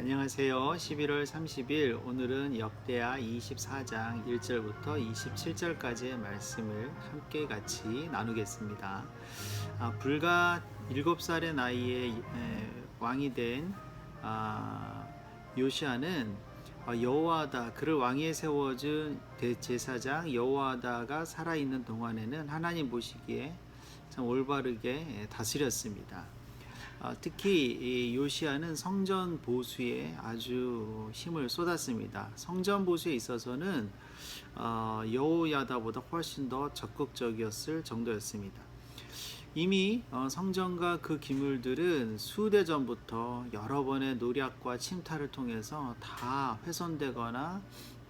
안녕하세요. 11월 30일 오늘은 역대하 24장 1절부터 27절까지의 말씀을 함께 같이 나누겠습니다. 아, 불과 7살의 나이에 에, 왕이 된 아, 요시아는 어, 여호와다 그를 왕위에 세워준 대제사장 여호와다가 살아있는 동안에는 하나님 보시기에 참 올바르게 다스렸습니다. 아, 특히 이 요시아는 성전 보수에 아주 힘을 쏟았습니다. 성전 보수에 있어서는 어, 여호야다보다 훨씬 더 적극적이었을 정도였습니다. 이미 어, 성전과 그 기물들은 수대 전부터 여러 번의 노략과 침탈을 통해서 다 훼손되거나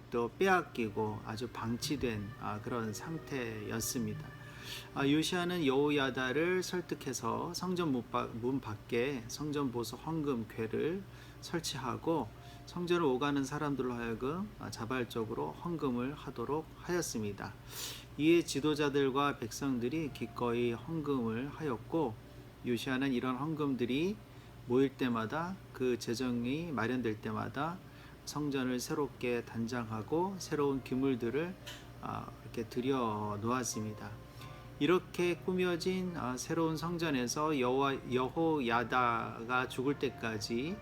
또 빼앗기고 아주 방치된 아, 그런 상태였습니다. 아, 요시아는 여호야다를 설득해서 성전 문 밖에 성전 보수 헌금궤를 설치하고 성전을 오가는 사람들로 하여금 아, 자발적으로 헌금을 하도록 하였습니다. 이에 지도자들과 백성들이 기꺼이 헌금을 하였고 요시아는 이런 헌금들이 모일 때마다 그 재정이 마련될 때마다 성전을 새롭게 단장하고 새로운 기물들을 아, 이렇게 들여 놓았습니다. 이렇게 꾸며진 아, 새로운 성전에서 여호와 여호야다가 죽을 때까지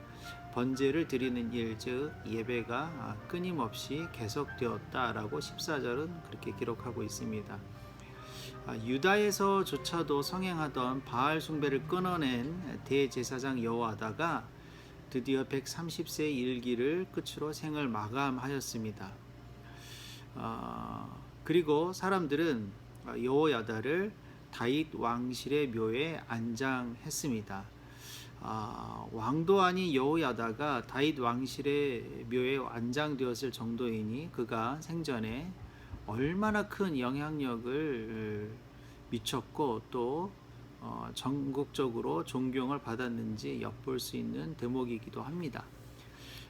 번제를 드리는 일, 즉 예배가 아, 끊임없이 계속되었다라고 14절은 그렇게 기록하고 있습니다. 아, 유다에서조차도 성행하던 바알 숭배를 끊어낸 대제사장 여호와다가 드디어 130세 일기를 끝으로 생을 마감하였습니다. 아, 그리고 사람들은 여호야다를 다윗 왕실의 묘에 안장했습니다. 아, 왕도 아닌 여호야다가 다윗 왕실의 묘에 안장되었을 정도이니 그가 생전에 얼마나 큰 영향력을 미쳤고 또 어, 전국적으로 존경을 받았는지 엿볼 수 있는 대목이기도 합니다.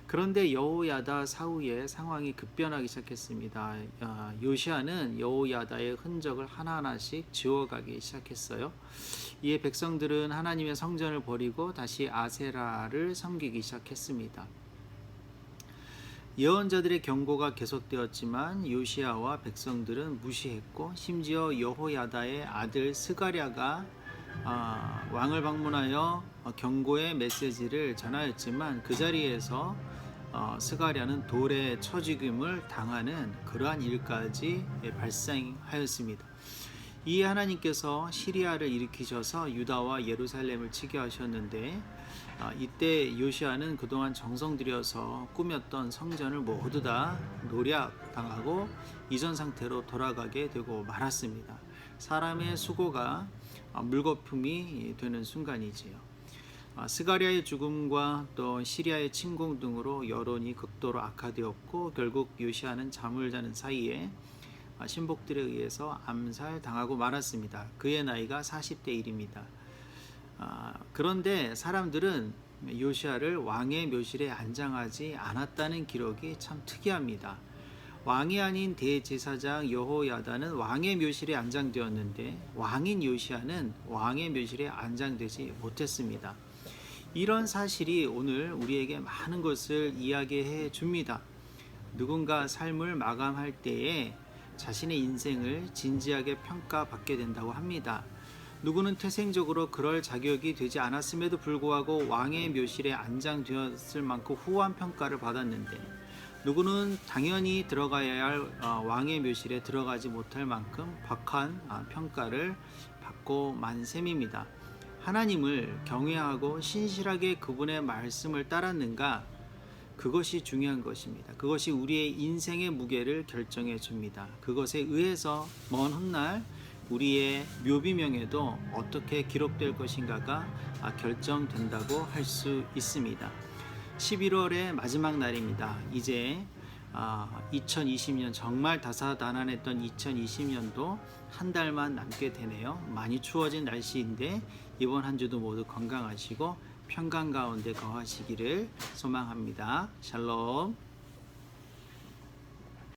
그런데 여호야다 사후에 상황이 급변하기 시작했습니다. 아, 요시아는 여호야다의 흔적을 하나하나씩 지워가기 시작했어요. 이에 백성들은 하나님의 성전을 버리고 다시 아세라를 섬기기 시작했습니다. 예언자들의 경고가 계속되었지만 요시아와 백성들은 무시했고 심지어 여호야다의 아들 스가랴가 아, 왕을 방문하여 어, 경고의 메시지를 전하였지만 그 자리에서 어, 스가랴는 돌에 처죽임을 당하는 그러한 일까지 예, 발생하였습니다. 이에 하나님께서 시리아를 일으키셔서 유다와 예루살렘을 치게 하셨는데 아, 이때 요시아는 그동안 정성 들여서 꾸몄던 성전을 모두 다 노략당하고 이전 상태로 돌아가게 되고 말았습니다. 사람의 수고가 아, 물거품이 되는 순간이지요. 아, 스가리아의 죽음과 또 시리아의 침공 등으로 여론이 극도로 악화되었고 결국 요시아는 잠을 자는 사이에 아, 신복들에 의해서 암살당하고 말았습니다. 그의 나이가 40대 1입니다. 아, 그런데 사람들은 요시아를 왕의 묘실에 안장하지 않았다는 기록이 참 특이합니다. 왕이 아닌 대제사장 여호야다는 왕의 묘실에 안장되었는데 왕인 요시아는 왕의 묘실에 안장되지 못했습니다. 이런 사실이 오늘 우리에게 많은 것을 이야기해 줍니다. 누군가 삶을 마감할 때에 자신의 인생을 진지하게 평가받게 된다고 합니다. 누구는 태생적으로 그럴 자격이 되지 않았음에도 불구하고 왕의 묘실에 안장되었을 만큼 후한 평가를 받았는데 누구는 당연히 들어가야 할 어, 왕의 묘실에 들어가지 못할 만큼 박한 아, 평가를 받고 만 셈입니다. 하나님을 경외하고 신실하게 그분의 말씀을 따랐는가? 그것이 중요한 것입니다. 그것이 우리의 인생의 무게를 결정해 줍니다. 그것에 의해서 먼 훗날 우리의 묘비명에도 어떻게 기록될 것인가가 아, 결정된다고 할 수 있습니다. 11월의 마지막 날입니다. 이제 아, 2020년 정말 다사다난했던 2020년도 한 달만 남게 되네요. 많이 추워진 날씨인데 이번 한 주도 모두 건강하시고 평강 가운데 거하시기를 소망합니다. 샬롬.